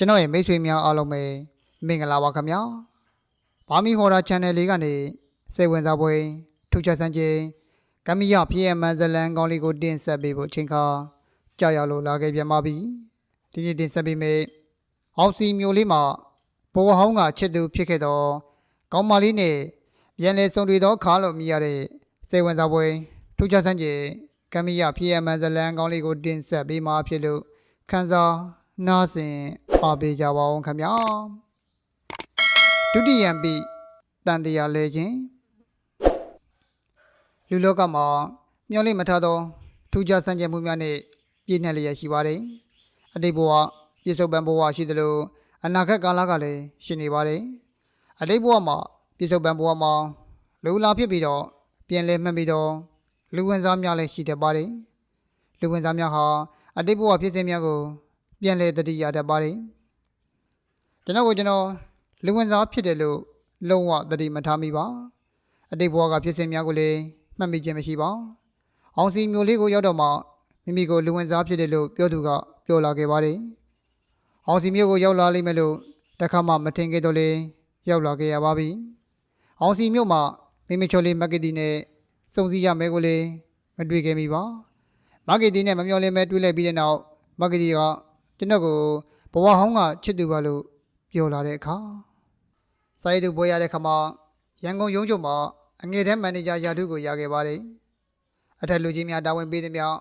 ကျွန်တော်ရဲ့မိတ်ဆွေများအားလုံးပဲမင်္ဂလာပါခင်ဗျာဘာမီဟော်ရာ channel လေးကနေစိတ်ဝင်စားပွဲထူးခြားစမ်းခြင်းကမ္မီရဖြစ်ရမန်ဇလန်ကောင်းလေးကိုတင်ဆက်ပေးဖို့အချိန်ခါကြာရောက်လို့လာခဲ့ပြန်ပါပြီဒီနေ့တင်ဆက်ပေးမယ့်အောင်စီမျိုးလေးမှာဘဝဟောင်းကချစ်သူဖြစ်ခဲ့တော့ကောင်းမလေးနဲ့ပြန်လဲဆုံတွေ့သောခါလို့မြည်ရတဲ့စိတ်ဝင်စားပွဲထူးခြားစမ်းခြင်းကမ္မီရဖြစ်ရမန်ဇလန်ကောင်းလေးကိုတင်ဆက်ပေးမှာဖြစ်လို့ခန်းစား နားဆင်အားပေးကြပါအောင်ခင်ဗျာဒုတိယံပိတန်တရားလဲခြင်းလူလောကမှာမျောလိမထားသောထူးခြားစံကြယ်မှုများနဲ့ပြည့်နှက်လျက်ရှိပါတယ်အတိတ်ဘဝပြစ္ဆုတ်ပံဘဝရှိသလိုအနာဂတ်ကာလကလည်းရှိနေပါတယ်အတိတ်ဘဝမှာပြစ္ဆုတ်ပံဘဝမှာလူလာဖြစ်ပြီးတော့ပြန်လဲမှတ်ပြီးတော့လူဝင်စားများလည်းရှိတတ်ပါတယ်လူဝင်စားများဟာအတိတ်ဘဝဖြစ်စဉ်များကို ပြန်လည်တတိယတတ်ပါတယ်ကျွန်တော်ကိုကျွန်တော်လူဝင်စားဖြစ်တယ်လို့လုံးဝတတိမထားမိပါအတိတ်ဘဝကဖြစ်စဉ်များကိုလည်းမှတ်မိခြင်းမရှိပါအောင်စီမျိုးလေးကိုရောက်တော့မှမိမိကိုလူဝင်စားဖြစ်တယ်လို့ပြောသူကပြောလာခဲ့ပါတယ်အောင်စီမျိုးကိုရောက်လာလိမ့်မယ်လို့တခါမှမထင်ခဲ့တော့လေရောက်လာခဲ့ရပါပြီအောင်စီမျိုးမှာမိမိချိုလေးမက်ကတီနဲ့စုံစည်းရမယ်ကိုလည်းမတွေ့ခဲ့မိပါမာဂီတီနဲ့မမျော်လင့်မဲတွေ့လိုက်ပြီးတဲ့နောက်မာဂီတီက ကျွန်တော်ကိုဘဝဟောင်းကချစ်သူပါလို့ပြောလာတဲ့အခါစာရေးသူပွဲရတဲ့ခါမှာရန်ကုန်ရုံးချုပ်မှာအငယ်တန်းမန်နေဂျာရာထူးကိုရခဲ့ပါတယ်အထက်လူကြီးများတာဝန်ပေးသည်များ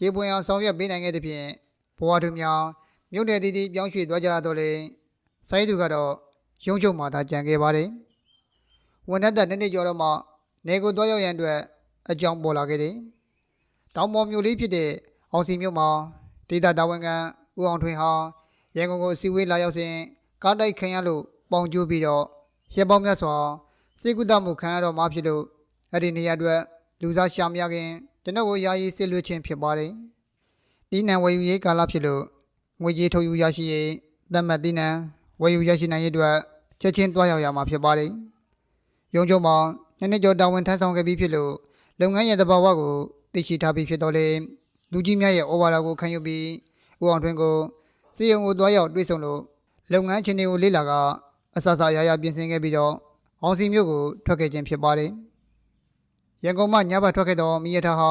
ရေပွင့်အောင်ဆောင်ရွက်ပေးနိုင်ခဲ့သဖြင့်ဘဝသူများမြို့နယ်တည်တည်ပြောင်းရွှေ့သွားကြတော့လေစာရေးသူကတော့ရုံးချုပ်မှာသာကြံခဲ့ပါတယ်ဝန်ထမ်းတဲ့နေ့နေ့ကျော်တော့မှနေကိုတွားရောက်ရန်အတွက်အကြောင်းပေါ်လာခဲ့တယ်တောင်ပေါ်မြို့လေးဖြစ်တဲ့အောင်စီမြို့မှာဒေသတာဝန်ခံ ဦးအောင်ထွင်ဟာရန်ကုန်ကိုစီဝေးလာရောက်စဉ်ကားတိုက်ခံရလို့ပေါင်ကျိုးပြီးတော့ရက်ပေါင်းများစွာစေကုသမှုခံရတော့မှဖြစ်လို့အဲ့ဒီနေရာအတွက်လူစားရှာမရခင်ကျွန်တော်ကိုယာယီစစ်လွှတ်ခြင်းဖြစ်ပါတယ်။ဒီနံဝယ်ယူရေးကာလဖြစ်လို့ငွေကြေးထုတ်ယူရရှိရေးသတ်မှတ်ဒီနံဝယ်ယူရရှိနိုင်ရေးအတွက်ချက်ချင်းတွားရောက်ရမှာဖြစ်ပါတယ်။ရုံးချုပ်မှာညနေကျော်တာဝန်ထမ်းဆောင်ခဲ့ပြီးဖြစ်လို့လုပ်ငန်းရဲ့သဘာဝကိုသိရှိထားပြီးဖြစ်တော့လေလူကြီးများရဲ့ဩဝါဒကိုခံယူပြီး ဦးအောင်ထွန်းကိုစီယုံကိုတွားရောက်တွေ့ဆုံလို့လုပ်ငန်းချင်းတွေကိုလေ့လာကအဆအဆအရာရာပြင်ဆင်ခဲ့ပြီးတော့အောင်စီမျိုးကိုထွက်ခဲ့ခြင်းဖြစ်ပါတယ်ရန်ကုန်မှညဘက်ထွက်ခဲ့တော့မိရထားဟာ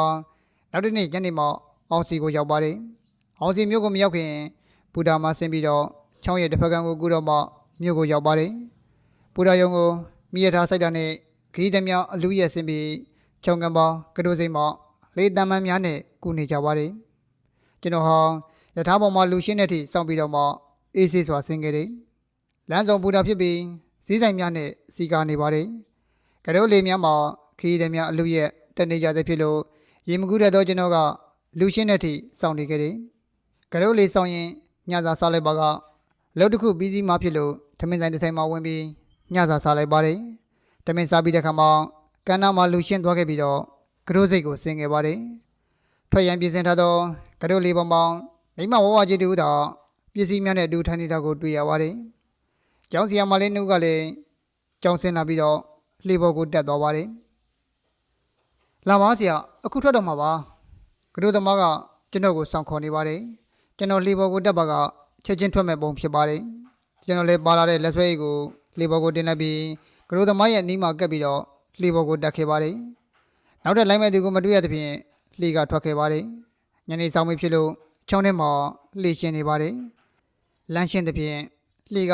နောက်တစ်နေ့ညနေမှအောင်စီကိုရောက်ပါတယ်အောင်စီမျိုးကိုမရောက်ခင်ပူတာမှာဆင်းပြီးတော့ချောင်းရဲ့တစ်ဖက်ကန်းကိုကူတော့မှမြို့ကိုရောက်ပါတယ်ပူတာယုံကိုမိရထားစိုက်တာနဲ့ခီးသမျှအလူရဲ့ဆင်းပြီးချောင်းကံပေါင်းကတိုးစိမ့်မောက်လေးတမ်းမန်းများနဲ့ကူနေကြပါတယ်ကျွန်တော်ဟာ ယထာပေါ်မှာလူရှင်းတဲ့အထိစောင့်ပြီးတော့မှအေးဆေးစွာဆင်းခဲ့တယ်လမ်းဆောင်ပူတာဖြစ်ပြီးစည်းဆိုင်များနဲ့စီကာနေပါတယ်ကတိုးလေးများမှာခီးသည်များအလူရဲ့တက်နေကြတဲ့ဖြစ်လို့ရေမကူးတဲ့တော့ကျွန်တော်ကလူရှင်းတဲ့အထိစောင့်နေခဲ့တယ်ကတိုးလေးဆောင်ရင်ညစာစားလိုက်ပါကလောက်တစ်ခုပြီးစီးမှဖြစ်လို့ထမင်းဆိုင်တစ်ဆိုင်မှာဝင်ပြီးညစာစားလိုက်ပါတယ်ထမင်းစားပြီးတဲ့ခါမှာကန်းနာမှာလူရှင်းသွားခဲ့ပြီးတော့ကတိုးစိတ်ကိုဆင်ခဲ့ပါတယ်။ထွက်ရန်ပြင်ဆင်ထားသောကတိုးလေးပေါင်းပေါင်း မိမဝဝကြီးတူသာပစ္စည်းများနဲ့အတူထိုင်နေတာကိုတွေ့ရပါတယ်။ကျောင်းဆရာမလေးနှုတ်ကလည်းကျောင်းဆင်းလာပြီးတော့လှေပေါ်ကိုတက်သွားပါတယ်။လာပါဆရာအခုထွက်တော့မှာပါ။ကတိုးသမားကကျွန်တော်ကိုစောင့်ခေါ်နေပါတယ်။ကျွန်တော်လှေပေါ်ကိုတက်ပါကချက်ချင်းထွက်မဲ့ပုံဖြစ်ပါတယ်။ကျွန်တော်လည်းပါလာတဲ့လက်ဆွဲရည်ကိုလှေပေါ်ကိုတင်လိုက်ပြီးကတိုးသမားရဲ့နီးမှာကပ်ပြီးတော့လှေပေါ်ကိုတက်ခဲ့ပါတယ်။နောက်ထပ်လိုက်မဲ့သူကိုမတွေ့ရသဖြင့်လှေကထွက်ခဲ့ပါတယ်။ညနေဆောင်မဖြစ်လို့ ချောင်းထဲမှာလှေရှင်နေပါတယ်။လမ်းရှင်းသဖြင့်လှေက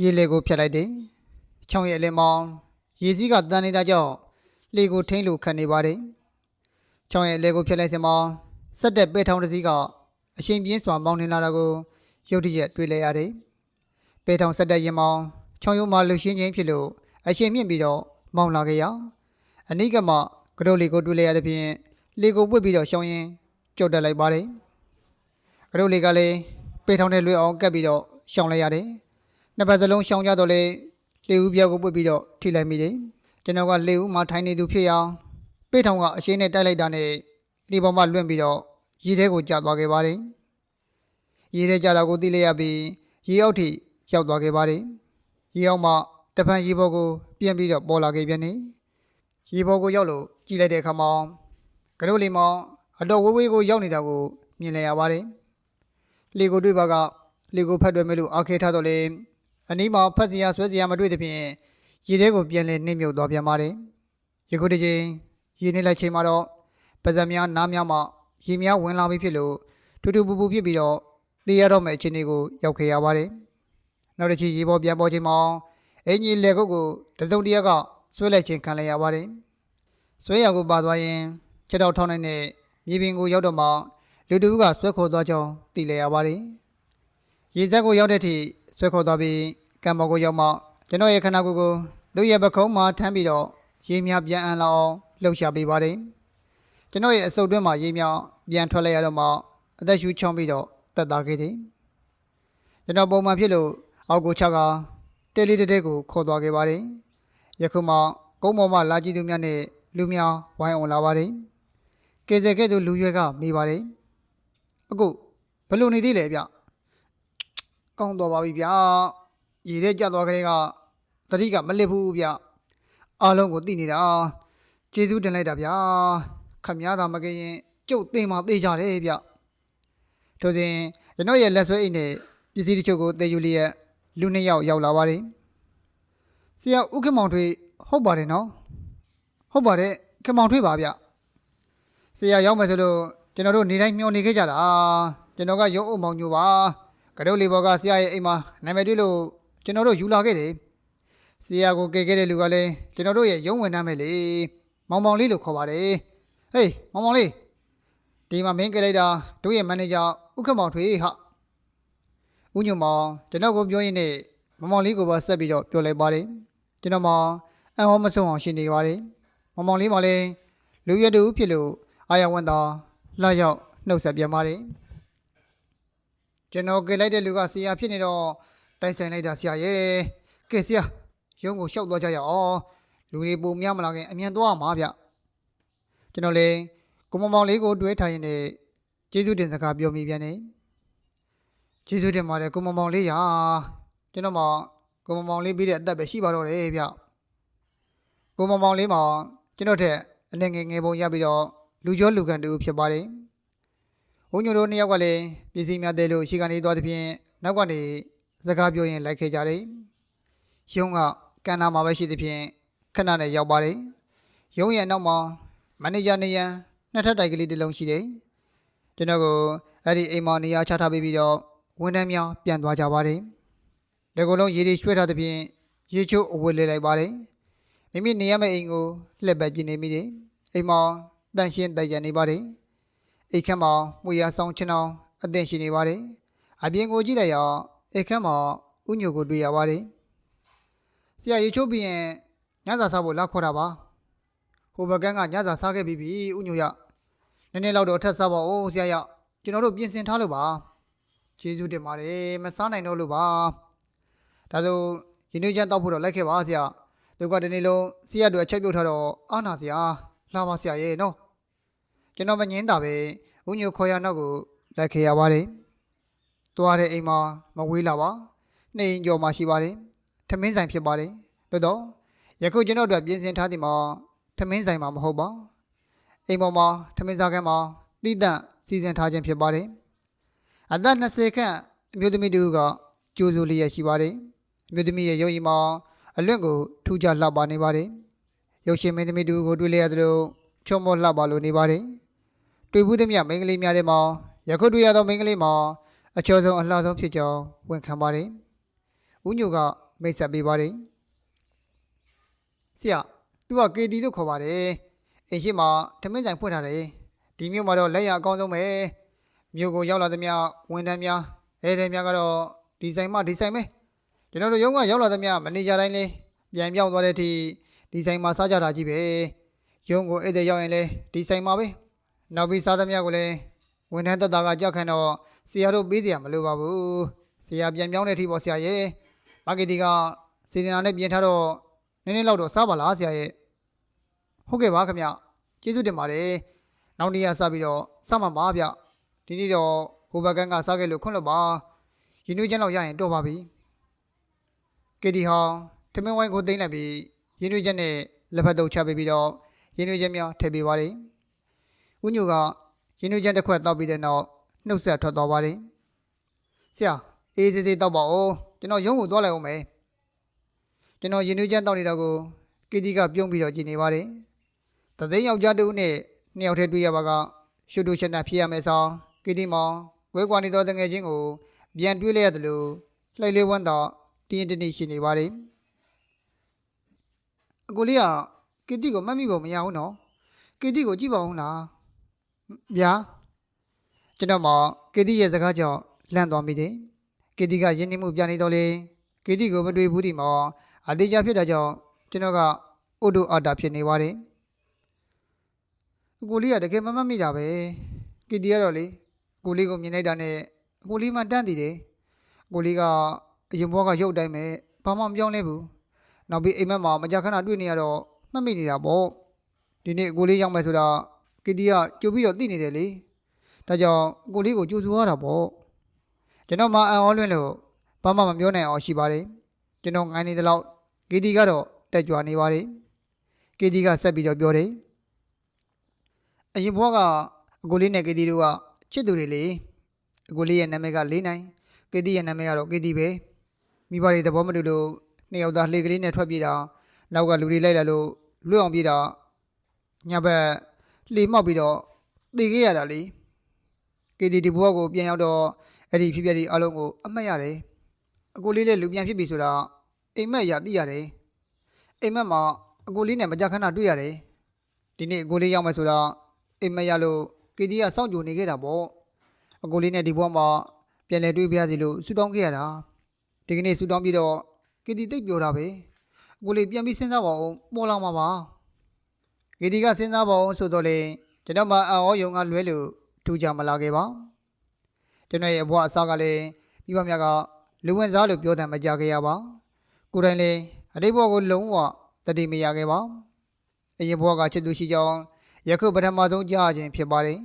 ရေလေကိုဖြတ်လိုက်တယ်။ချောင်းရဲ့အလင်းမောင်းရေစည်းကတန်နေတာကြောင့်လှေကိုထိမ့်လို့ခတ်နေပါတယ်။ချောင်းရဲ့အလေကိုဖြတ်လိုက်စမှာဆက်တဲ့ပဲထောင်တစ်စီးကအရှင်ပြင်းစွာမောင်းနေလာတာကိုရုတ်တရက်တွေ့လဲရတယ်။ပဲထောင်ဆက်တဲ့ရင်မောင်းချောင်းရုံမှာလှူရှင်းခြင်းဖြစ်လို့အရှင်မြင့်ပြီးတော့မောင်းလာခဲ့ရ။အနိကမကတိုလီကိုတွေ့လိုက်ရသဖြင့်လေကိုပွတ်ပြီးတော့ရှောင်းရင်ကြောက်တက်လိုက်ပါတယ် ကတိုလီကလည်းပေထောင်နဲ့လွေအောင်ကပ်ပြီးတော့ရှောင်းလိုက်ရတယ်နှစ်ပတ်စလုံးရှောင်းကြတော့လေလေဦးပြောက်ကိုပွတ်ပြီးတော့ထိလိုက်မိတယ်ကျွန်တော်ကလေဦးမှာထိုင်နေသူဖြစ်အောင်ပေထောင်ကအရှင်းနဲ့တိုက်လိုက်တာနဲ့လေပေါ်မှာလွင့်ပြီးတော့ရေထဲကိုကျသွားခဲ့ပါတယ်ရေထဲကျတာကိုသိလိုက်ရပြီးရေအောက်ထိရောက်သွားခဲ့ပါတယ်ရေအောက်မှာတဖန်ရေပေါ်ကိုပြန်ပြီးတော့ပေါ်လာခဲ့ပြန်နေရေပေါ်ကိုရောက်လို့ကြည့်လိုက်တဲ့အခါမှာကတို့လီမောင်အတော်ဝေးဝေးကိုရောက်နေတာကိုမြင်လိုက်ရပါတယ်။ လေကိုတွေ့ပါကလေကိုဖတ်တွယ်မယ်လို့အားခဲထားတော့လေအနီးမှာဖတ်စရာဆွဲစရာမတွေ့သဖြင့်ရေထဲကိုပြန်လဲနှိမ့်မြုပ်သွားပြန်ပါတယ်ယခုတစ်ချိန်ရေနေလိုက်ချိန်မှာတော့ပါဇက်များနားများမှရေများဝင်လာပြီဖြစ်လို့ထူထူပူပူဖြစ်ပြီးတော့သိရတော့မယ့်အခြေအနေကိုရောက်ခဲ့ရပါတယ်နောက်တစ်ချိန်ရေပေါ်ပြန်ပေါ်ချိန်မှာအင်ကြီးလေကုတ်ကိုတစုံတရာကဆွဲလိုက်ခြင်းခံလိုက်ရပါတယ်ဆွဲရကိုပါသွားရင်ခြေထောက်ထောင်းနိုင်တဲ့မြေပြင်ကိုရောက်တော့မှ လူတူကဆွဲခေါ်သွားကြောင်းသိလဲရပါတယ်ရေစက်ကိုရောက်တဲ့ထိဆွဲခေါ်သွားပြီးကံပေါ်ကိုရောက်မှကျွန်တော်ရဲ့ခန္ဓာကိုယ်ကိုလူရဲ့ပခုံးမှာထမ်းပြီးတော့ရေများပြန်အန်လာအောင်လှုပ်ရှားပေးပါတယ်ကျွန်တော်ရဲ့အစုပ်တွင်းမှာရေးမြောင်ပြန်ထွက်လိုက်ရတော့မှအသက်ရှူချောင်းပြီးတော့တက်သားခဲ့တယ်ကျွန်တော်ပုံမှန်ဖြစ်လို့အောက်ကိုချကတဲလေးတဲတဲကိုခေါ်သွားခဲ့ပါတယ်ယခုမှကုန်းပေါ်မှာလာကြည့်သူများနဲ့လူများဝိုင်းအောင်လာပါတယ်ကဲစဲကဲ့သို့လူရွယ်ကမိပါတယ် အခုဘယ်လိုနေသေးလဲဗျကောင်းသွားပါပြီဗျရေထဲကျသွားကြတဲ့ကသတိကမလစ်ဘူးဗျအားလုံးကိုသိနေတာကျေးဇူးတင်လိုက်တာဗျာခမည်းသာမကရင်ကျုပ်တင်มาသေးကြတယ်ဗျထို့စဉ်ကျွန်တော်ရဲ့လက်ဆွဲအိတ်နဲ့ပစ္စည်းတချို့ကိုတည်ယူလျက်လူနှစ်ယောက်ရောက်လာပါတယ်ဆရာဥက္ကမောင်ထွေးဟုတ်ပါတယ်နော်ဟုတ်ပါတယ်ခမောင်ထွေးပါဗျဆရာရောက်မယ်ဆိုလို့ ကျွန်တော်တို့နေတိုင်းမျှော်နေခဲ့ကြတာကျွန်တော်ကရုံးအုံမောင်ညိုပါကတုတ်လေးဘော်ကဆရာရဲ့အိမ်မှာနာမည်တွေ့လို့ကျွန်တော်တို့ယူလာခဲ့တယ်ဆရာကိုကယ်ခဲ့တဲ့လူကလည်းကျွန်တော်တို့ရဲ့ရုံးဝင်နှမ်းမယ်လေမောင်မောင်လေးလို့ခေါ်ပါတယ်ဟေးမောင်မောင်လေးဒီမှာမင်းကြလိုက်တာတို့ရဲ့မန်နေဂျာဥက္ကမောင်ထွေဟာဦးညုံမောင်ကျွန်တော်ကိုပြောရင်းနဲ့မောင်မောင်လေးကိုပါဆက်ပြီးတော့ပြောလိုက်ပါတယ်ကျွန်တော်မောင်အံ့ဟောမဆုံးအောင်ရှင်းနေပါတယ်မောင်မောင်လေးမောင်လေးလူရတူဖြစ်လို့အာရဝန်သာ လှရောက်နှုတ်ဆက်ပြန်ပါတယ်ကျွန်တော်ကြလိုက်တဲ့လူကဆရာဖြစ်နေတော့တိုက်ဆိုင်လိုက်တာဆရာရဲ့ကဲဆရာရုံးကိုရှောက်သွားကြရအောင်လူတွေပုံများမလာခင်အမြန်သွားမှာဗျကျွန်တော်လည်းကိုမောင်မောင်လေးကိုတွဲထားရင်လည်းကျေးဇူးတင်စကားပြောမိပြန်တယ်ကျေးဇူးတင်ပါတယ်ကိုမောင်မောင်လေးရာကျွန်တော်မှကိုမောင်မောင်လေးပြီးတဲ့အသက်ပဲရှိပါတော့တယ်ဗျကိုမောင်မောင်လေးမှာကျွန်တော်ထက်အနေငယ်ငယ်ပုံရပြီးတော့ လူကျော်လူကန်တူဖြစ်ပါတယ်ဝုံညိုတို့နှစ်ယောက်ကလည်းပြည်စည်းများတဲ့လို့ရှိကနေသွားသဖြင့်နောက်ကနေစကားပြောရင်လိုက်ခဲ့ကြတယ်ရုံးကကန်နာမှာပဲရှိသဖြင့်ခဏနဲ့ရောက်ပါတယ်ရုံးရဲ့နောက်မှာမန်နေဂျာနေရန်နှစ်ထပ်တိုက်ကလေးတစ်လုံးရှိတယ်။ကျွန်တော်ကိုအဲ့ဒီအိမ်မောင်နေရာချထားပေးပြီးတော့ဝန်ထမ်းများပြန်သွားကြပါတယ်။ဒီကုလုံးရေတွေရွှဲထားသဖြင့်ရေချိုးအဝတ်လဲလိုက်ပါတယ်။မိမိနေရမယ့်အိမ်ကိုလှည့်ပတ်ကြည့်နေမိတယ်။အိမ်မောင် တန်ရှင်းတိုက်ရနေပါတယ်။အိမ်ခမ်းမောင်မွေရဆောင်ချင်အောင်အသင့်ရှိနေပါတယ်။အပြင်ကိုကြည့်လိုက်ရောအိမ်ခမ်းမောင်ဥညိုကိုတွေ့ရပါတယ်။ဆရာရေချိုးပြီးရင်ညစာစားဖို့လာခေါ်တာပါ။ဟိုဘက်ကန်းကညစာစားခဲ့ပြီးပြီဥညိုရနည်းနည်းလောက်တော့အထက်စားပါဦးဆရာရကျွန်တော်တို့ပြင်ဆင်ထားလို့ပါကျေးဇူးတင်ပါတယ်မစားနိုင်တော့လို့ပါဒါဆိုရင်းနှီးချမ်းတောက်ဖို့တော့လိုက်ခဲ့ပါဆရာသူကဒီနေ့လုံးဆရာတို့အချက်ပြုတ်ထားတော့အာနာဆရာလာပါဆရာရဲ့နော် ကျွန်တော်မငင်းတာပဲဥညိုခေါ်ရနောက်ကိုလိုက်ခဲ့ရပါတယ်သွားတဲ့အိမ်မှာမဝေးလာပါနှိမ်ကြော်မှရှိပါတယ်ထမင်းဆိုင်ဖြစ်ပါတယ်သို့တော့ယခုကျွန်တော်တို့ပြင်ဆင်ထားသည်မှာထမင်းဆိုင်မှာမဟုတ်ပါအိမ်ပေါ်မှာထမင်းစားခန်းမှာတိတန့်စီစဉ်ထားခြင်းဖြစ်ပါတယ်အသက်20ခန့်အမျိုးသမီးတူကကြိုးစိုးလျက်ရှိပါတယ်အမျိုးသမီးရဲ့ရုပ်ရည်မှာအလွင့်ကိုထူးခြားလှပနေပါတယ်ရုပ်ရှင်မင်းသမီးတူကိုတွေ့လျက်သလိုချုံမောလှပလိုနေပါတယ် တွေ့ဘူးသည်မြမိန်းကလေးများထဲမှာယခုတွေ့ရသောမိန်းကလေးမှာအချောဆုံးအလှဆုံးဖြစ်ကြောင်းဝန်ခံပါတယ်ဦးညိုကမိတ်ဆက်ပေးပါတယ်ဆရာသူက KD လို့ခေါ်ပါတယ်အိမ်ရှိမှာထမင်းဆိုင်ဖွင့်ထားတယ်ဒီမြို့မှာတော့လက်ရအကောင်းဆုံးပဲမြို့ကိုရောက်လာသမျှဝန်ထမ်းများအဲတဲ့များကတော့ဒီဆိုင်မှာဒီဆိုင်ပဲကျွန်တော်တို့ရုံးကရောက်လာသမျှမန်နေဂျာတိုင်းလေးပြန်ပြောင်းသွားတဲ့အထိဒီဆိုင်မှာစားကြတာကြီးပဲရုံးကိုဧည့်သည်ရောက်ရင်လည်းဒီဆိုင်မှာပဲ နောက်ပြီးစားသမျှကိုလည်းဝန်ထမ်းတက်တာကကြောက်ခံတော့ဆရာတို့ပေးစရာမလိုပါဘူးဆရာပြန်ပြောင်းတဲ့အထိပေါ့ဆရာရဲ့မာကီတီကစီဒီနာနဲ့ပြင်ထားတော့နည်းနည်းလောက်တော့စားပါလားဆရာရဲ့ဟုတ်ကဲ့ပါခင်ဗျကျေးဇူးတင်ပါတယ်နောက်နေ့ကစပြီးတော့စမှာပါဗျဒီနေ့တော့ဟိုဘက်ကန်းကစားခဲ့လို့ခွင့်လို့ပါရင်နှွေးချမ်းလောက်ရရင်တော့ပါပြီကီတီဟောင်းထမင်းဝိုင်းကိုသိမ့်လိုက်ပြီးရင်နှွေးချမ်းနဲ့လက်ဖက်တုပ်ချပေးပြီးတော့ရင်နှွေးချမ်းများထည့်ပေးပါတယ် ဦးညိုကရင်နှွေးချမ်းတစ်ခွက်တောက်ပြီးတဲ့နောက်နှုတ်ဆက်ထွက်သွားပါတယ်ဆရာအေးစေးစေးတောက်ပါဦးကျွန်တော်ရုံးကိုသွားလိုက်အောင်မယ်ကျွန်တော်ရင်နှွေးချမ်းတောက်နေတာကိုကီတီကပြုံးပြီးတော့ကြည်နေပါတယ်တသိန်းယောက်ျားတူနဲ့နှစ်ယောက်တည်းတွေ့ရပါကရှုတူရှင်တာဖြစ်ရမယ်ဆောင်ကီတီမောင်ဝဲကွာနေသောတငယ်ချင်းကိုပြန်တွေ့လိုက်ရတယ်လို့လှိုက်လေးဝန်းတော့တင်းတင်းတင်းရှိနေပါတယ်အကိုလေးကကီတီကိုမှတ်မိဖို့မရဘူးနော်ကီတီကိုကြည့်ပါဦးလား ဗျာကျွန်တော်မကီတီရဲ့စကားကြောင့်လန့်သွားမိတယ်ကေတီကယဉ်နေမှုပြနေတော့လေကေတီကိုမတွေ့ဘူးဒီမှာအသေးချဖြစ်တာကြောင့်ကျွန်တော်ကအိုဒိုအာတာဖြစ်နေပါတယ်အကိုလေးကတကယ်မမတ်မိတာပဲကေတီကတော့လေအကိုလေးကိုမြင်လိုက်တာနဲ့အကိုလေးမှတန်းတည်တယ်အကိုလေးကအရင်ဘွားကရုပ်တိုင်းပဲဘာမှမပြောင်းလဲဘူးနောက်ပြီးအိမ်မက်မှာမကြခဏတွေ့နေရတော့မှတ်မိနေတာပေါ့ဒီနေ့အကိုလေးရောက်မယ်ဆိုတာ ကေတီကကြိုပြီးတော့သိနေတယ်လေဒါကြောင့်အကိုလေးကိုကြိုးဆိုရတာပေါ့ကျွန်တော်မအံ့ဩလွင့်လို့ဘာမှမပြောနိုင်အောင်ရှိပါတယ်ကျွန်တော်ငိုင်းနေသလောက်ဂီတီကတော့တက်ကြွနေပါတယ်ဂီတီကဆက်ပြီးတော့ပြောတယ်အရင်ဘွားကအကိုလေးနဲ့ဂီတီတို့ကချစ်သူတွေလေအကိုလေးရဲ့နာမည်ကလေးနိုင်ဂီတီရဲ့နာမည်ကတော့ဂီတီပဲမိဘတွေသဘောမတူလို့နှစ်ယောက်သားလှေကလေးနဲ့ထွက်ပြေးတာနောက်ကလူတွေလိုက်လာလို့လွတ်အောင်ပြေးတာညဘက် လှေမောက်ပြီးတော့တည်ခဲ့ရတာလေဂီတီဒီဘွားကိုပြန်ရောက်တော့အဲ့ဒီဖြစ်ပျက်ဒီအလုံးကိုအမှတ်ရတယ်အကိုလေးလည်းလူပြန်ဖြစ်ပြီဆိုတာအိမ်မက်ရသိရတယ်အိမ်မက်မှာအကိုလေးနဲ့မကြခဏတွေ့ရတယ်ဒီနေ့အကိုလေးရောက်မယ်ဆိုတာအိမ်မက်ရလို့ကီတီကစောင့်ကြိုနေခဲ့တာပေါ့အကိုလေးနဲ့ဒီဘဝမှာပြန်လည်တွေ့ပြရစီလို့ဆူတောင်းခဲ့ရတာဒီကနေ့ဆူတောင်းပြီးတော့ကီတီတိတ်ပြောတာပဲအကိုလေးပြန်ပြီးစဉ်းစားပါဦးပေါ်လာမှာပါ ကီတီကစဉ်းစားပါဦးဆိုတော့လေကျွန်တော်မှအံ့ဩယုံကလွဲလို့ထူကြမလာခဲ့ပါကျွန်တော်ရဲ့အဘွားအစားကလည်းမိဘများကလူဝင်စားလို့ပြောတယ်မကြခဲ့ရပါကိုယ်တိုင်လည်းအတိတ်ဘဝကိုလုံးဝတတိမရခဲ့ပါအရင်ဘဝကချစ်သူရှိကြောင်းယခုပထမဆုံးကြားခြင်းဖြစ်ပါတယ်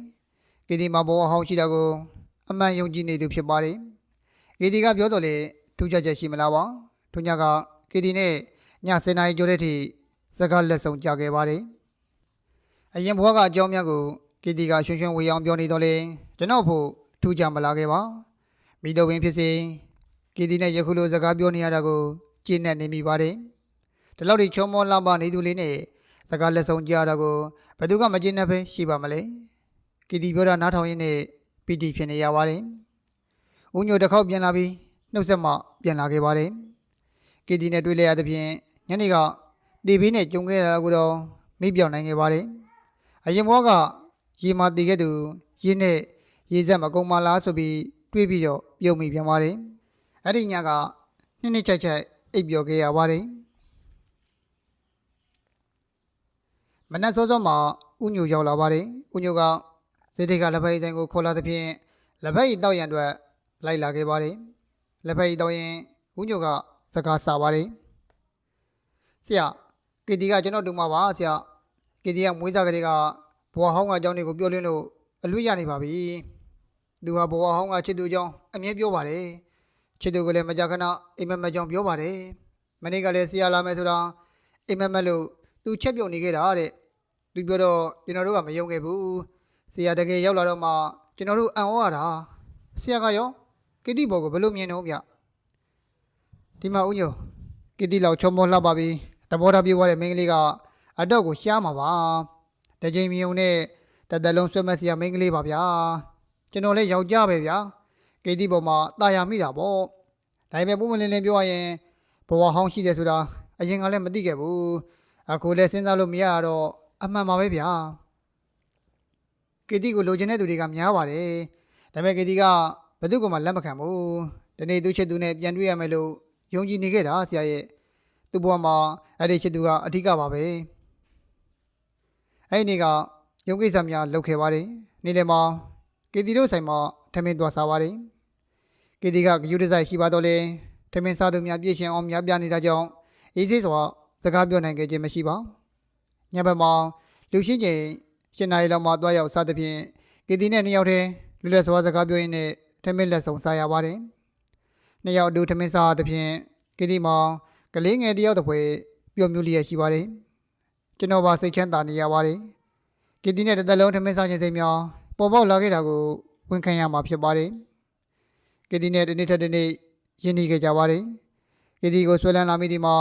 ကေဒီမှာဘဝဟောင်းရှိတာကိုအမှန်ယုံကြည်နေသူဖြစ်ပါတယ်ကေဒီကပြောတော့လေထူးခြားချက်ရှိမလားပါထူးခြားကကေဒီနဲ့ည7နာရီကျော်တဲ့အထိစကားလက်ဆောင်ကြခဲ့ပါတယ် အရင်ဘဝကအကြောင်းများကိုကေဒီကရွှင်ရွှင်ဝေအောင်ပြောနေတော့လေကျွန်တော်ဖို့ထူးကြမလာခဲ့ပါမိတော်ဝင်ဖြစ်စေကီတီနဲ့ယခုလိုစကားပြောနေရတာကိုကြည်နဲ့နေမိပါတယ်ဒီလောက်ထိချောမောလှပနေသူလေးနဲ့စကားလက်ဆောင်ကြရတာကိုဘယ်သူကမကြည်နဲ့ပဲရှိပါမလဲကီတီပြောတာနားထောင်ရင်းနဲ့ပီတီဖြစ်နေရပါတယ်ဦးညိုတစ်ခေါက်ပြန်လာပြီးနှုတ်ဆက်မှပြန်လာခဲ့ပါတယ်ကီတီနဲ့တွေ့လဲရသဖြင့်ညနေကတီဗီနဲ့ကြုံခဲ့ရတာကိုတော့မေ့ပြောင်နိုင်ခဲ့ပါတယ် အရင်ဘွားကရေမာတီခဲ့သူရင်းနဲ့ရေးဆက်မကုံမလားဆိုပြီးတွေးပြီးတော့ပြုံမိပြန်ပါတယ်။အဲ့ဒီညကနှစ်နှစ်ချိုက်ချိုက်အိပ်ပျော်ခဲ့ရပါတယ်။မနက်စောစောမှာဥညိုရောက်လာပါတယ်။ဥညိုကစေတိကလက်ဖက်ရည်ဆိုင်ကိုခေါ်လာသဖြင့်လက်ဖက်ရည်တောက်ရန်အတွက်လိုက်လာခဲ့ပါတယ်။လက်ဖက်ရည်တောက်ရင်ဥညိုကစကားဆပါတယ်။ဆရာကီတီကကျွန်တော်တူမှာပါဆရာ ကီတီကမွေးစားကလေးကဘွာဟောင်းကအကြောင်းတွေကိုပြောလင်းလို့အလွတ်ရနေပါပြီ။သူဟာဘဝဟောင်းကချစ်သူကြောင်းအမြဲပြောပါတယ်။ချစ်သူကလည်းမကြခဏအိမ်မက်မက်ကြောင်းပြောပါတယ်။မနေ့ကလည်းဆရာလာမယ်ဆိုတာအိမ်မက်မက်လို့သူချက်ပြုတ်နေခဲ့တာတဲ့။သူပြောတော့ကျွန်တော်တို့ကမယုံခဲ့ဘူး။ဆရာတကယ်ရောက်လာတော့မှကျွန်တော်တို့အံ့ဩရတာ။ဆရာကရောကတိဘောကိုဘယ်လိုမြင်တော့ဗျ။ဒီမှာဦးညိုကတိလောက်ချုံမောလှပါပြီ။တဘောထားပြေးသွားတဲ့မိန်းကလေးက အတော့ကိုရှားမှာပါ။တကြိမ်မြုံနဲ့တသက်လုံးဆွဲမစရာမိန်းကလေးပါဗျာကျွန်တော်လည်းယောက်ျားပဲဗျာကေတီပေါ်မှာတာယာမိတာပေါ့ဒါပေမဲ့ပုံမလင်းလင်းပြောရရင်ဘဝဟောင်းရှိတယ်ဆိုတာအရင်ကလည်းမသိခဲ့ဘူးအခုလည်းစဉ်းစားလို့မရတော့အမှန်ပါပဲဗျာကေတီကိုလိုချင်တဲ့သူတွေကများပါတယ်ဒါပေမဲ့ကေတီကဘယ်သူကမှလက်မခံဘူးဒီနေ့သူချစ်သူနဲ့ပြန်တွေ့ရမယ်လို့ယုံကြည်နေခဲ့တာဆရာရဲ့သူ့ဘဝမှာအဲ့ဒီချစ်သူကအထူးကပါပဲ အဲ့ဒီနေ့ကရုံးကိစ္စများလုပ်ခဲ့ပါတယ်။နေ့လယ်မှာကေတီတို့ဆိုင်မှာထမင်းသွားစားပါတယ်။ကေတီကဂယုတစိုက်ရှိပါတော့လေထမင်းစားသူများပြည့်ရှင်အောင်များပြနေတာကြောင့်အေးစေးစွာစကားပြောနိုင်ခဲ့ခြင်းမရှိပါ။ညဘက်မှာလူရှင်းချိန်ရှင်နာရီလောက်မှသွားရောက်စားသဖြင့်ကေတီနဲ့နှစ်ယောက်တည်းလူလက်စွာစကားပြောရင်းနဲ့ထမင်းလက်ဆောင်စားရပါတယ်။နှစ်ယောက်အတူထမင်းစားသဖြင့်ကေတီမှာကလေးငယ်တစ်ယောက်တစ်ဖွဲပျော်မြူလျက်ရှိပါတယ်။ ကျွန်တော်ပါစိတ်ချမ်းသာနေရပါတယ်။ကီတီနဲ့တစ်သက်လုံးထမင်းစားခြင်းစိတ်များပေါ်ပေါက်လာခဲ့တာကိုဝန်ခံရမှာဖြစ်ပါတယ်ကတီနဲ့တစ်နေ့ထက်တစ်နေ့ယဉ်နေခဲ့ကြပါတယ်ကတီကိုဆွဲလန်းလာမိဒီမှာ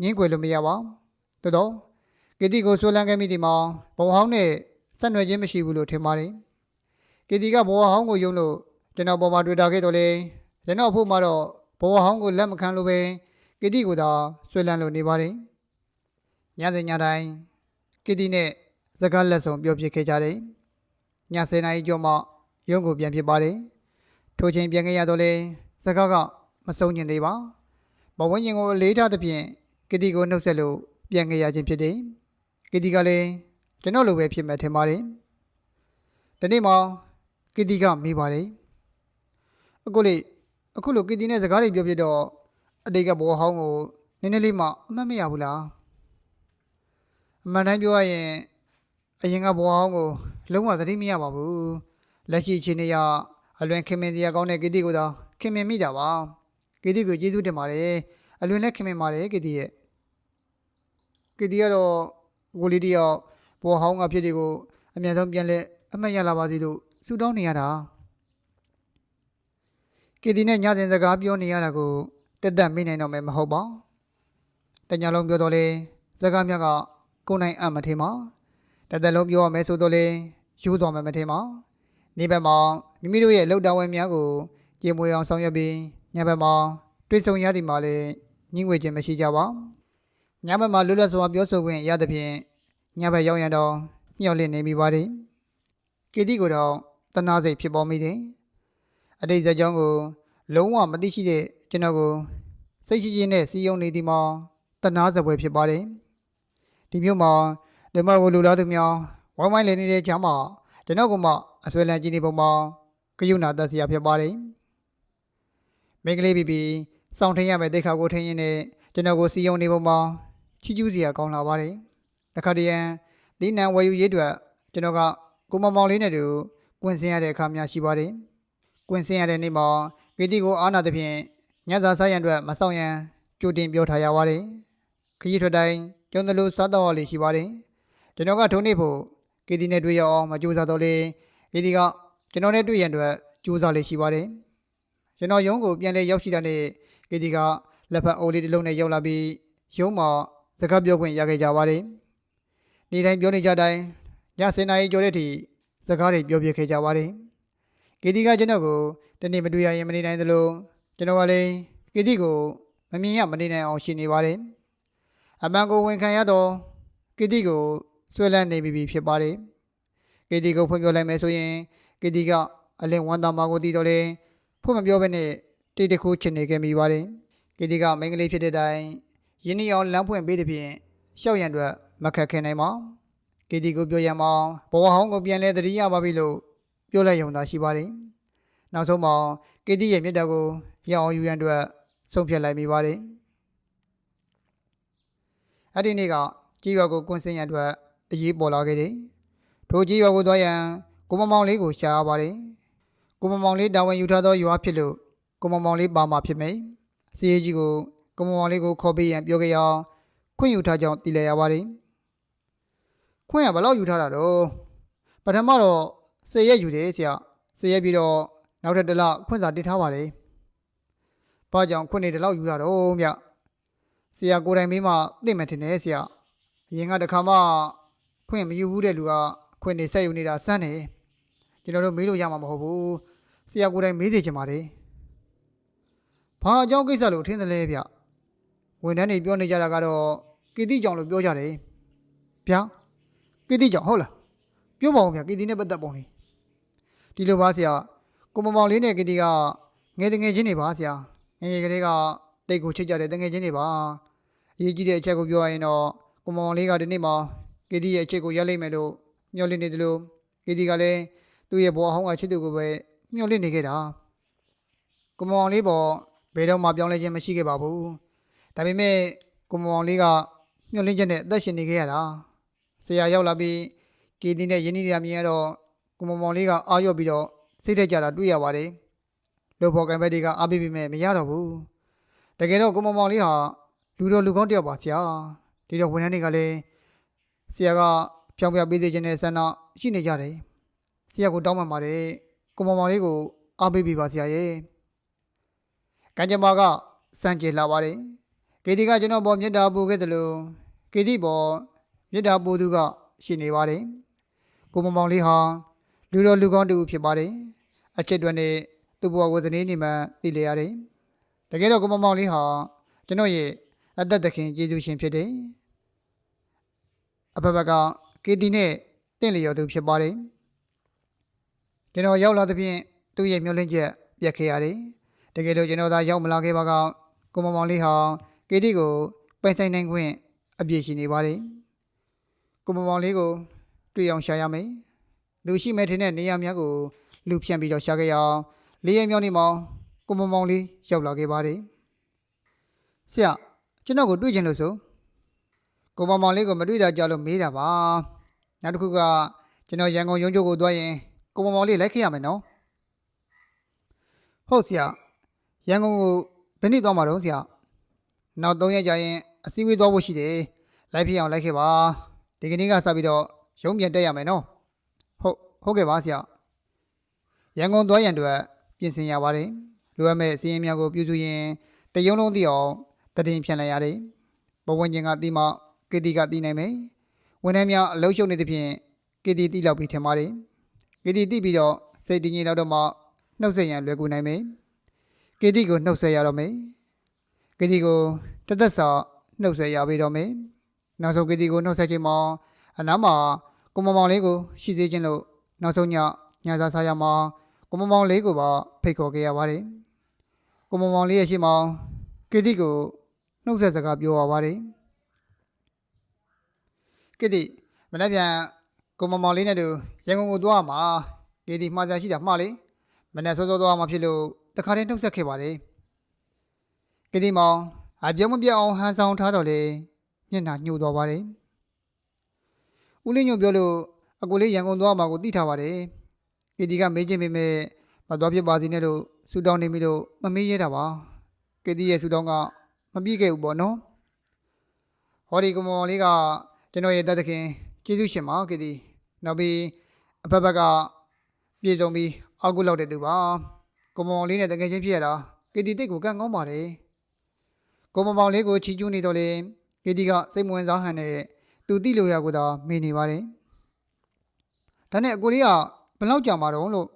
ငင်းခွေလို့မရပါတော်တော့ကတီကိုဆွဲလန်းခဲ့မိဒီမှာဘဝဟောင်းနဲ့ဆက်နွယ်ခြင်းမရှိဘူးလို့ထင်ပါတယ်ကတီကဘဝဟောင်းကိုယုံလို့ကျွန်တော်ပေါ်မှာတွေ့တာခဲ့တော့လေကျွန်တော်အဖို့မှာတော့ဘဝဟောင်းကိုလက်မခံလို့ပဲကတီကိုသာဆွဲလန်းလို့နေပါတယ် ညစဉ်ညတိုင်းကတီနဲ့စကားလက်ဆောင်ပြောပြခဲ့ကြတယ်ည10နာရီကျော်မှရုံးကိုပြန်ဖြစ်ပါတယ်ထိုချိန်ပြန်ခဲ့ရတော့လေစကားကမဆုံးကျင်သေးပါဘဝင်းရင်ကိုအလေးထားသဖြင့်ကတိကိုနှုတ်ဆက်လို့ပြန်ခဲ့ရခြင်းဖြစ်တယ်ကတိကလည်းကျွန်တော်လိုပဲဖြစ်မယ်ထင်ပါတယ်ဒီနေ့မှကတိကမိပါတယ်အခုလေအခုလိုကတိနဲ့စကားတွေပြောပြတော့အတိတ်ကဘဝဟောင်းကိုနည်းနည်းလေးမှအမှတ်မရဘူးလား အမှန်တိုင်းပြောရရင်အရင်ကဘဝဟောင်းကိုလုံးဝသတိမရပါဘူးလက်ရှိအခြေအနေအရအလွန်ခင်မင်စရာကောင်းတဲ့ဂီတိကိုသာခင်မင်မိတာပါဂီတိကိုကျေးဇူးတင်ပါတယ်အလွန်လည်းခင်မင်ပါတယ်ဂီတိရဲ့ဂီတိကတော့ကိုလေးတယောက်ဘောဟောင်းကဖြစ်တွေကိုအမြန်ဆုံးပြန်လဲအမှတ်ရလာပါစေလို့ဆုတောင်းနေရတာဂီတိနဲ့ညစဉ်စကားပြောနေရတာကိုတက်တက်မိနိုင်တော့မယ်မဟုတ်ပါတညာလုံးပြောတော့လေစကားမြတ်က ကိုယ်နိုင်အံ့မထင်ပါတက်တက်လုံးပြောရမယ်ဆိုတော့လေယူသွားမယ်မထင်ပါနေ့ဘက်မှာမိမိတို့ရဲ့လှုပ်တာဝန်များကိုကြေမွေအောင်ဆောင်ရွက်ပြီးညဘက်မှာတွေ့ဆုံရသည်မှာလည်းညှိငွေခြင်းမရှိကြပါညဘက်မှာလွတ်လပ်စွာပြောဆိုခွင့်ရသဖြင့်ညဘက်ရောက်ရန်တော့မျှော်လင့်နေမိပါတယ်ကေတီကိုတော့တနာစိတ်ဖြစ်ပေါ်မိတယ်အတိတ်ဇာတ်ကြောင်းကိုလုံးဝမသိရှိတဲ့ကျွန်တော်ကိုစိတ်ရှိရှိနဲ့စီယုံနေသည်မှာတနာစပွဲဖြစ်ပါတယ် ဒီမျိုးမှာဓမ္မကိုလူလားသူများဝိုင်းဝိုင်းလည်နေတဲ့ချမ်းမှာကျွန်တော်ကမှအဆွဲလန်းကြီးနေပုံမှာကယုဏတက်စရာဖြစ်ပါတယ်။မိန်းကလေးပြီးပြီးစောင့်ထင်းရမယ့်တိတ်ခါကိုထင်းရင်းနဲ့ကျွန်တော်ကိုစီယုံနေပုံမှာချီးကျူးစရာကောင်းလာပါတယ်။တစ်ခါတည်းရန်ဒီနံဝယ်ယူရေးအတွက်ကျွန်တော်ကကိုမမောင်လေးနဲ့တူကွင်စင်ရတဲ့အခါများရှိပါတယ်။ကွင်စင်ရတဲ့နေ့မှာဂီတီကိုအားနာသဖြင့်ညစာစားရန်အတွက်မဆောင်ရန်ကြိုတင်ပြောထားရပါတယ်။ခရီးထွက်တိုင်း ကျုံတယ်လို့စားတော့လေးရှိပါတယ်။ကျွန်တော်ကထုံးနေဖို့ကေဒီနဲ့တွေ့ရအောင်မကြိုးစားတော့လေကေဒီကကျွန်တော်နဲ့တွေ့ရန်အတွက်ကြိုးစားလေးရှိပါတယ်ကျွန်တော်ရုံးကိုပြန်လဲရောက်ရှိတာနဲ့ကေဒီကလက်ဖက်အိုးလေးတစ်လုံးနဲ့ရောက်လာပြီးရုံးမှာစကားပြောခွင့်ရခဲ့ကြပါတယ်နေ့တိုင်းပြောနေကြတိုင်းည7နာရီကျော်တဲ့အထိစကားတွေပြောပြခဲ့ကြပါတယ်ကေဒီကကျွန်တော်ကိုတနေ့မတွေ့ရရင်မနေနိုင်သလိုကျွန်တော်ကလည်းကေဒီကိုမမြင်ရမနေနိုင်အောင်ရှိနေပါတယ် အမှန်ကိုဝန်ခံရတော့ကေဒီကိုဆွဲလန်းနေပြီဖြစ်ပါတယ်။ကေတီကိုဖွင့်ပြောလိုက်မယ်ဆိုရင်ကေတီကအလင်းဝန်သားမကိုတည်တော့လေဖွင့်မပြောဘဲနဲ့တိတ်တခုချင်နေခဲ့မိပါတယ်။ကေတီကမိန်းကလေးဖြစ်တဲ့တိုင်ရင်းနှီးအောင်လမ်းဖွင့်ပေးတဲ့ဖြင့်ရှောက်ရန်အတွက်မခက်ခဲနိုင်ပါ။ကေတီကိုပြောရမှာဘဝဟောင်းကိုပြန်လဲတတိယပါပြီလို့ပြောလိုက်ရုံသာရှိပါတယ်။နောက်ဆုံးမှာကေတီရဲ့မြတ်တာကိုရအောင်ယူရန်အတွက်ဆုံးဖြတ်လိုက်မိပါတယ်။ အဲ့ဒီနေ့ကကြီးရွာကိုကွင်းစင်ရန်အတွက်အရေးပေါ်လာခဲ့တယ်။ထိုကြီးရွာကိုသွားရန်ကိုမမောင်လေးကိုရှာရပါတယ်။ကိုမမောင်လေးတာဝန်ယူထားသောရွာဖြစ်လို့ကိုမမောင်လေးပါမှာဖြစ်မယ်။စီရေးကြီးကိုကိုမမောင်လေးကိုခေါ်ပေးရန်ပြောခဲ့ရာခွင့်ယူထားကြောင်းသိလိုက်ရပါတယ်။ခွင့်ရဘယ်လောက်ယူထားတာတော့ပထမတော့စေရက်ယူတယ်ဆရာစေရက်ပြီးတော့နောက်ထပ်တစ်လခွင့်စာတင်ထားပါတယ်။ဘာကြောင့်ခွင့်နေတစ်လောက်ယူတာတော့မြ ဆရာကိုယ်တိုင်မင်းမသိမှထင်တယ်ဆရာ။အရင်ကတခါမှခွင့်မယူဘူးတဲ့လူကခွင့်နေဆက်ယူနေတာစမ်းတယ်ကျွန်တော်တို့မေးလို့ရမှာမဟုတ်ဘူးဆရာကိုယ်တိုင်မေးစေချင်ပါတယ်ဘာအကြောင်းကိစ္စလို့ထင်တယ်လဲဗျဝန်ထမ်းတွေပြောနေကြတာကတော့ကီတိကြောင့်လို့ပြောကြတယ်ဗျာကီတိကြောင့်ဟုတ်လားပြောပါဦးဗျာကီတိနဲ့ပတ်သက်ပုံလေးဒီလိုပါဆရာကိုမမောင်လေးနဲ့ကီတိကငယ်တငယ်ချင်းတွေပါဆရာငယ်ငယ်ကလေးက တိတ်ကိုချစ်ကြတဲ့တငယ်ချင်းတွေပါအရေးကြီးတဲ့အချက်ကိုပြောရရင်တော့ကိုမမောင်လေးကဒီနေ့မှကီတီရဲ့အချစ်ကိုရက်လိုက်မယ်လို့မျှော်လင့်နေတယ်လို့ကီတီကလည်းသူ့ရဲ့ဘဝဟောင်းကချစ်သူကိုပဲမျှော်လင့်နေခဲ့တာကိုမမောင်လေးပေါ်ဘယ်တော့မှပြောင်းလဲခြင်းမရှိခဲ့ပါဘူးဒါပေမဲ့ကိုမမောင်လေးကမျှော်လင့်ချက်နဲ့အသက်ရှင်နေခဲ့ရတာဆရာရောက်လာပြီးကီတီနဲ့ယင်းနီရမြင်ရတော့ကိုမမောင်လေးကအာရုံပြီးတော့စိတ်ထက်ကြတာတွေ့ရပါတယ်လို့ဖော်ကန်ဘက်တွေကအားပေးပြီးမဲ့မရတော့ဘူး တကယ်တော့ကိုမမောင်လေးဟာလူတော်လူကောင်းတစ်ယောက်ပါဆရာဒီတော့ဝန်ထမ်းတွေကလည်းဆရာကဖြောင်းပြပေးသေးခြင်းနဲ့ဆန္ဒရှိနေကြတယ်ဆရာကိုတောင်းပန်ပါတယ်ကိုမောင်မောင်လေးကိုအားပေးပေးပါဆရာရဲ့ကံကြမ္မာကစံကြေလာပါတယ်ကေတီကကျွန်တော်ပေါ်မေတ္တာပို့ခဲ့တယ်လို့ကေတီပေါ်မေတ္တာပို့သူကရှိနေပါတယ်ကိုမမောင်လေးဟာလူတော်လူကောင်းတူဖြစ်ပါတယ်အချစ်တွေနဲ့သူ့ဘဝကိုသနေနေမှသိလေရတယ် တကယ်တော့ကိုမမောင်လေးဟာကျွန်တော်ရဲ့အသက်သခင်ကျေးဇူးရှင်ဖြစ်တယ်အဖက်ဖက်ကကေတီနဲ့တင့်လျော်သူဖြစ်ပါတယ်ကျွန်တော်ရောက်လာသဖြင့်သူ့ရဲ့မျှော်လင့်ချက်ပြတ်ခဲ့ရတယ်တကယ်လို့ကျွန်တော်သာရောက်မလာခဲ့ပါကကိုမမောင်လေးဟာကေတီကိုပိုင်ဆိုင်နိုင်ခွင့်အပြည့်ရှိနေပါတယ်ကိုမမောင်လေးကိုတွေ့အောင်ရှာရမယ်လူရှိမဲ့ထင်တဲ့နေရာများကိုလူဖြန့်ပြီးတော့ရှာခဲ့ရအောင်လေးရမြောင်းနေမောင် ကိုမမောင်လေးရောက်လာခဲ့ပါတယ်ဆရာကျွန်တော်ကိုတွေ့ချင်လို့ဆိုကိုမမောင်လေးကိုမတွေ့တာကြလို့မေးတာပါနောက်တစ်ခုကကျွန်တော်ရန်ကုန်ရုံးချုပ်ကိုသွားရင်ကိုမမောင်လေးလိုက်ခဲ့ရမယ်နော်ဟုတ်ဆရာရန်ကုန်ကိုဘယ်နေ့သွားမှာတော့ဆရာနောက်၃ရက်ကြာရင်အစည်းအဝေးသွားဖို့ရှိတယ်လိုက်ဖြစ်အောင်လိုက်ခဲ့ပါဒီကနေ့ကစပြီးတော့ရုံးပြန်တက်ရမယ်နော်ဟုတ်ဟုတ်ကဲ့ပါဆရာရန်ကုန်သွားရန်အတွက်ပြင်ဆင်ရပါတယ် လိုအပ်မဲ့အစည်းအဝေးများကိုပြုစုရင်တရုံလုံးသိအောင်တည်င်းဖြန့်လိုက်ရတယ်ဘဝဝင်ချင်းကတိမကေတီကတိနိုင်မယ်ဝန်ထမ်းများအလုံးရှုံနေသဖြင့်ကေတီတိလောက်ပြီးထင်ပါတယ်ကေတီတိပြီးတော့စိတ်တည်ငြိမ်တော့တော့မှနှုတ်ဆက်ရန်လွယ်ကူနိုင်မယ်ကေတီကိုနှုတ်ဆက်ရတော့မယ်ကေတီကိုတသက်စာနှုတ်ဆက်ရပြီးတော့မယ်နောက်ဆုံးကေတီကိုနှုတ်ဆက်ခြင်းမှာအနားမှာကိုမမောင်လေးကိုရှိသေးခြင်းလို့နောက်ဆုံးညညစားစားရမှာကိုမမောင်လေးကိုပါဖိတ်ခေါ်ခဲ့ရပါတယ် ကိုမမောင်လေးရဲ့ရှိမောင်ကေတီကိုနှုတ်ဆက်စကားပြောရပါတယ်ကေတီမနေ့ပြန်ကိုမမောင်လေးနဲ့တူရန်ကုန်ကိုသွားမှာကေတီမှားစားရှိတာမှားလေမနေ့စောစောသွားမှာဖြစ်လို့တခါတည်းနှုတ်ဆက်ခဲ့ပါတယ်ကေတီမောင်အပြုံးမပြတ်အောင်ဟန်ဆောင်ထားတော့လေမျက်နှာညှို့သွားပါတယ်ဦးလင်းညို့ပြောလို့အကိုလေးရန်ကုန်သွားမှာကိုသိထားပါတယ်ကေတီကမေးချင်းပေမဲ့မသွားဖြစ်ပါစေနဲ့လို့ ဆူတောင်းနေပြီလို့မမေးရတာပါကေတီရဲ့ဆူတောင်းကမပြည့်ခဲ့ဘူးပေါ့နော်ဟောဒီကမောင်လေးကကျွန်တော်ရဲ့တသက်ခင်ကျေးဇူးရှင်ပါကေတီနောက်ပြီးအဖက်ဖက်ကပြေဆုံးပြီးအောက်ကုလောက်တဲ့သူပါကိုမောင်လေးနဲ့တကယ်ချင်းဖြစ်ရတာကေတီတိတ်ကိုကန့်ကောင်းပါတယ်ကိုမောင်လေးကိုချီကျူးနေတော့လေကေတီကစိတ်မဝင်စားဟန်နဲ့သူတိလို့ရကိုသာမေးနေပါတယ်ဒါနဲ့အကိုလေးကဘယ်လောက်ကြာမှာတော့လို့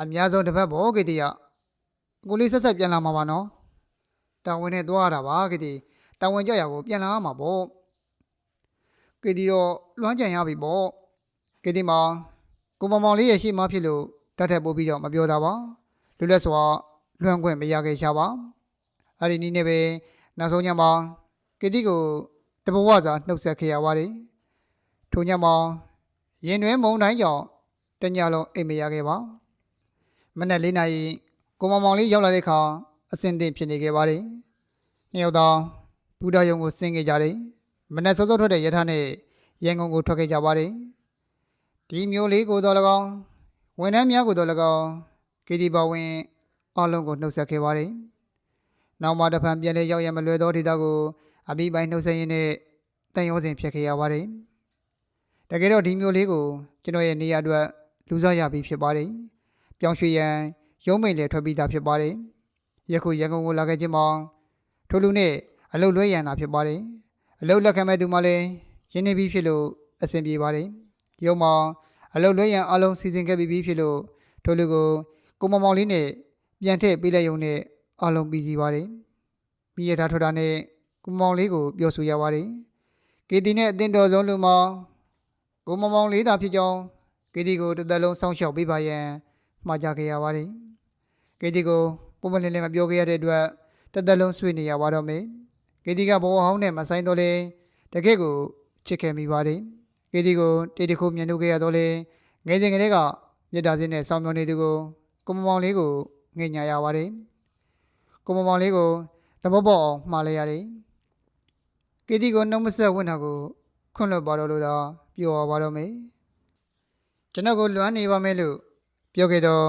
အများဆုံးတစ်ပတ်ပေါ့ကေတီကအကိုလေးဆက်ဆက်ပြန်လာမှာပါနော်တာဝန်နဲ့သွားရတာပါကေတီတာဝန်ကြရကိုပြန်လာရမှာပေါ့ကေတီတော့လွမ်းကြံရပြီပေါ့ကေတီမှာကိုမောင်မောင်လေးရဲ့ရှေ့မှာဖြစ်လို့တတ်ထက်ပို့ပြီးတော့မပြောတာပါလွတ်လပ်စွာလွှမ်းခွင့်မရခဲ့ရှာပါအဲ့ဒီနည်းနဲ့ပဲနောက်ဆုံးညမှာကေတီကိုတဘဝစာနှုတ်ဆက်ခဲ့ရပါတယ်ထိုညမှာရင်တွင်မုံတိုင်းကြောင့်တညလုံးအိမ်မရခဲ့ပါ မနေ့၄နာရီကိုမောင်မောင်လေးရောက်လာတဲ့အခါအဆင်သင့်ဖြစ်နေခဲ့ပါတယ်နှစ်ယောက်တော့ဘုရားယုံကိုဆင်းခဲ့ကြတယ်မနေ့စောစောထွက်တဲ့ရထားနဲ့ရန်ကုန်ကိုထွက်ခဲ့ကြပါတယ်ဒီမျိုးလေးကိုတော့၎င်းဝန်ထမ်းများကိုတော့၎င်းကေဒီပါဝင်အလုံးကိုနှုတ်ဆက်ခဲ့ပါတယ်နောက်မှတစ်ဖန်ပြန်လဲရောက်ရမလွယ်သောဒေသကိုအပြီးပိုင်းနှုတ်ဆက်ရင်းနဲ့တန်ရုံးစဉ်ဖြစ်ခဲ့ရပါတယ်တကယ်တော့ဒီမျိုးလေးကိုကျွန်တော်ရဲ့နေရာအတွက်လူစားရပြီးဖြစ်ပါတယ် ပြောင်းရွှေ့ရန်ရုံးမိန်လည်းထွက်ပြီးသားဖြစ်ပါတယ်ယခုရန်ကုန်ကိုလာခဲ့ခြင်းမှာထိုလူနဲ့အလုတ်လွဲရန်တာဖြစ်ပါတယ်အလုတ်လက်ခံမဲ့သူမှလည်းရင်းနှီးပြီးဖြစ်လို့အဆင်ပြေပါတယ်ရုံမှာအလုတ်လွဲရန်အလုံးစီစဉ်ခဲ့ပြီးဖြစ်လို့ထိုလူကိုကိုမမောင်လေးနဲ့ပြန်ထည့်ပေးလိုက်ရုံနဲ့အလုံးပြီးစီပါတယ်ပြီးရထားထော်တာနဲ့ကိုမောင်လေးကိုပြောဆိုရပါတယ်ကေတီနဲ့အတင်းတော်ဆုံးလူမောင်ကိုမမောင်လေးသာဖြစ်ကြောင်းကေတီကိုတစ်သက်လုံးစောင့်ရှောက်ပေးပါရန် မှာကြခဲ့ရပါတယ်ကေတီကိုပုံမလင်းလင်းမပြောခဲ့ရတဲ့အတွက်တစ်သက်လုံးဆွေးနေရပါတော့မယ်ကေတီကဘောဟောင်းနဲ့မဆိုင်တော့လေတကယ့်ကိုချစ်ခဲ့မိပါတယ်ကေတီကိုတေတခုမြင်လို့ခဲ့ရတော့လေငယ်စဉ်ကလေးကမြတ်တာစင်းနဲ့စောင်းမျောနေသူကိုကိုမမောင်လေးကိုငှိညာရပါတယ်ကိုမမောင်လေးကိုသဘောပေါက်အောင်မှားလိုက်ရတယ်ကေတီကိုနှုတ်မဆက်ဝင်တာကိုခွန့်လွတ်ပါတော့လို့သာပြောပါတော့မယ်ကျွန်တော်ကိုလွမ်းနေပါမယ်လို့ ပြောခဲ့တော့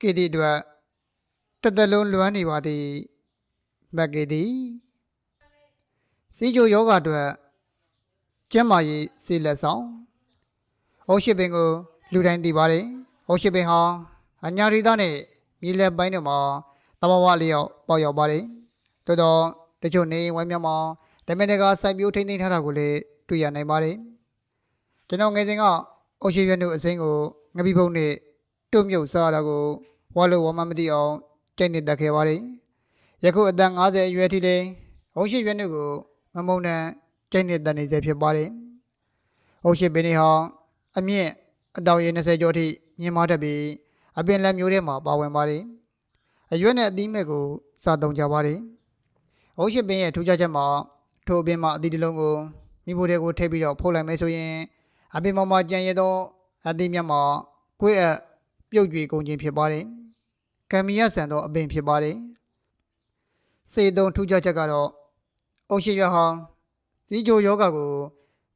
ကေတီအတွက်တစ်သက်လုံးလွမ်းနေပါသည်မက်ကေတီစီချိုယောဂအတွက်ကျမ်းမာရေးစေလက်ဆောင်ဟောရှိပင်ကိုလူတိုင်းသိပါတယ်ဟောရှိပင်ဟာအညာရီသားနဲ့မြေလက်ပိုင်းတို့မှာတဘာဝလေးရောက်ပေါက်ရောက်ပါတယ်တော်တော်တချို့နေဝိုင်းမြောက်မှာဓမ္မတွေကစိုက်ပျိုးထိန်းသိမ်းထားတာကိုလည်းတွေ့ရနိုင်ပါတယ်ကျွန်တော်ငယ်စဉ်ကအုတ်ရှိရွက်တို့အစိမ်းကိုငပိဖုံနဲ့ တုတ်မြုပ်စားတာကိုဝါလို့ဝမမသိအောင်ကြိတ်နေတတ်ခဲ့ပါတယ်ယခုအသက်50အရွယ်ထိလည်းအုတ်ရှိရွက်တို့ကိုမမုံနဲ့ကြိတ်နေတတ်နေစေဖြစ်ပါတယ်အုတ်ရှိပင်တွေဟာအမြင့်အတောင်ရည်20ကျော်ထိမြင့်မားတတ်ပြီးအပင်လက်မျိုးထဲမှာပါဝင်ပါတယ်အရွက်နဲ့အသီးမဲ့ကိုစားသုံးကြပါတယ်အုတ်ရှိပင်ရဲ့ထူးခြားချက်မှာထိုအပင်မှာအသီးတစ်လုံးကိုမိဖို့တဲ့ကိုထည့်ပြီးတော့ဖုတ်လိုက်မယ်ဆိုရင်အပင်ပေါ်မှာကြံရသောအသီးမြတ်မှာကိုယ့်အ ပြုတ်ကြွေကုန်ခြင်းဖြစ်ပါတယ်။ကံမီရဆန်သောအပင်ဖြစ်ပါတယ်။စေတုံထူးခြားချက်ကတော့အုတ်ရှိရွက်ဟောင်းစီးကြိုယောဂကို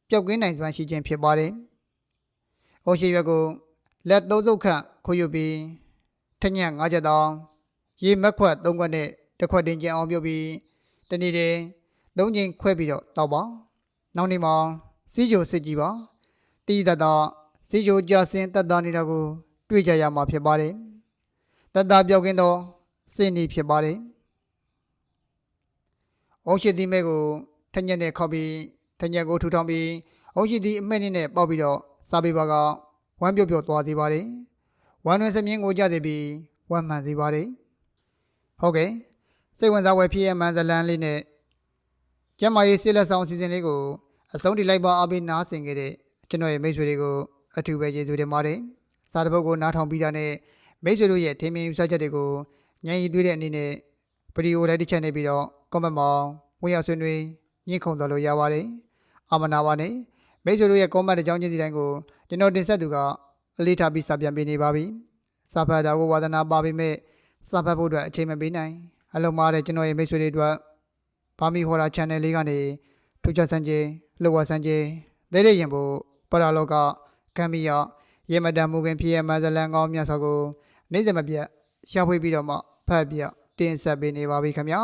ပျောက်ကင်းနိုင်စွမ်းရှိခြင်းဖြစ်ပါတယ်။အုတ်ရှိရွက်ကိုလက်သုံးစုပ်ခန့်ခိုးယူပြီးထညက်၅ချက်တောင်းရေမက်ခွက်၃ခွက်နဲ့တစ်ခွက်တင်ကျန်အောင်ပြုတ်ပြီးတနေ့တည်းသုံးချိန်ခွဲပြီးတော့တောက်ပါ။နောက်နေ့မှာစီးကြိုစစ်ကြည့်ပါ။တီးတတ်တာစီချိုကြဆင်းတတ်တာနေတာကို တွေ့ကြရမှာဖြစ်ပါတယ်။တတ်တာပြောက်ကင်းသောစိတ်နေဖြစ်ပါတယ်။အုံရှိသီးမဲကိုထညက်နဲ့ခောက်ပြီးထညက်ကိုထူထောင်ပြီးအုံရှိသီးအမဲနဲ့ပေါက်ပြီးတော့စားပေးပါကဝမ်းပြုတ်ပြုတ်သွားစေပါတယ်။ဝမ်းတွင်စမြင်းကိုကြစေပြီးဝမ်းမှန်စေပါတယ်။ဟုတ်ကဲ့စိတ်ဝင်စားဝယ်ဖြစ်ရမှန်ဇလန်းလေးနဲ့ကျမရေးဆေးလက်ဆောင်အစီအစဉ်လေးကိုအဆုံးထိလိုက်ပါအားပေးနားဆင်ခဲ့တဲ့ကျွန်တော်ရဲ့မိတ်ဆွေတွေကိုအထူးပဲကျေးဇူးတင်ပါတယ်။ စာတစ်ပုဒ်ကိုနားထောင်ပြီးတာနဲ့မိတ်ဆွေတို့ရဲ့ထင်မြင်ယူဆချက်တွေကိုညံရည်သွေးတဲ့အနေနဲ့ဗီဒီယိုလိုက်တစ်ချက်နေပြီးတော့ comment မှာဝင်ရောက်ဆွေးနွေးညှင့်ခုန်တော်လို့ရပါတယ်။အာမနာပါနဲ့မိတ်ဆွေတို့ရဲ့ comment တစ်ကြောင်းချင်းစီတိုင်းကိုကျွန်တော်တင်ဆက်သူကအလေးထားပြီးစာပြန်ပေးနေပါပြီ။စာဖတ်တာကိုဝါသနာပါပေမဲ့စာဖတ်ဖို့အတွက်အချိန်မပေးနိုင်။အလုံးမားတဲ့ကျွန်တော်ရဲ့မိတ်ဆွေတွေအတွက်ဘာမီဟော်ရာ channel လေးကနေထူးခြားစံကြေးလောဝဆန်ကြေးသေးတဲ့ရင်ဖို့ပရာလောကကမ်ဘီယာ ရေမတန်မူခင်ဖြစ်ရမန်ဇလန်ကောင်းမြတ်စွာကိုနေ့စဉ်မပြတ်ရှာဖွေပြီးတော့မှဖတ်ပြတင်ဆက်ပေးနေပါပြီခင်ဗျာ